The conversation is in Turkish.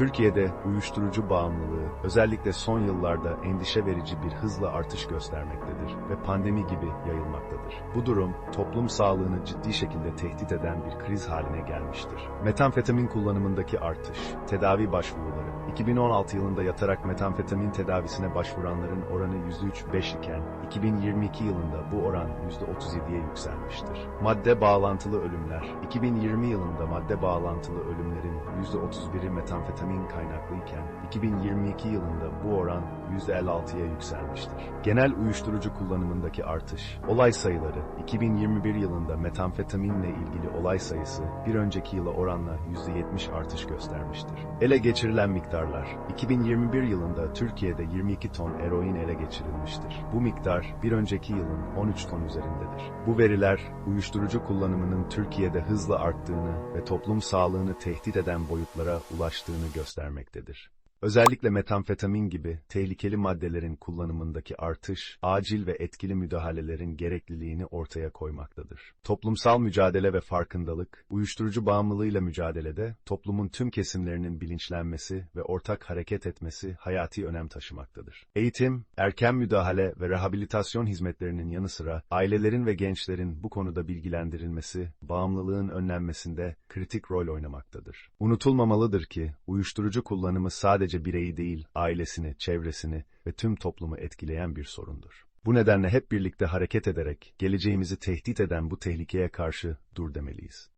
Türkiye'de uyuşturucu bağımlılığı özellikle son yıllarda endişe verici bir hızla artış göstermektedir ve pandemi gibi yayılmaktadır. Bu durum toplum sağlığını ciddi şekilde tehdit eden bir kriz haline gelmiştir. Metamfetamin kullanımındaki artış, tedavi başvuruları, 2016 yılında yatarak metamfetamin tedavisine başvuranların oranı %3-5 iken 2022 yılında bu oran %37'ye yükselmiştir. Madde bağlantılı ölümler, 2020 yılında madde bağlantılı ölümlerin %31'i metamfetamin kaynaklıyken 2022 yılında bu oran %56'ya yükselmiştir. Genel uyuşturucu kullanımındaki artış, olay sayıları 2021 yılında metamfetaminle ilgili olay sayısı bir önceki yıla oranla %70 artış göstermiştir. Ele geçirilen miktarlar, 2021 yılında Türkiye'de 22 ton eroin ele geçirilmiştir. Bu miktar bir önceki yılın 13 ton üzerindedir. Bu veriler uyuşturucu kullanımının Türkiye'de hızla arttığını ve toplum sağlığını tehdit eden boyutlara ulaştığını göstermektedir. Özellikle metamfetamin gibi tehlikeli maddelerin kullanımındaki artış, acil ve etkili müdahalelerin gerekliliğini ortaya koymaktadır. Toplumsal mücadele ve farkındalık, uyuşturucu bağımlılığıyla mücadelede toplumun tüm kesimlerinin bilinçlenmesi ve ortak hareket etmesi hayati önem taşımaktadır. Eğitim, erken müdahale ve rehabilitasyon hizmetlerinin yanı sıra ailelerin ve gençlerin bu konuda bilgilendirilmesi, bağımlılığın önlenmesinde kritik rol oynamaktadır. Unutulmamalıdır ki uyuşturucu kullanımı sadece bireyi değil, ailesini, çevresini ve tüm toplumu etkileyen bir sorundur. Bu nedenle hep birlikte hareket ederek geleceğimizi tehdit eden bu tehlikeye karşı dur demeliyiz.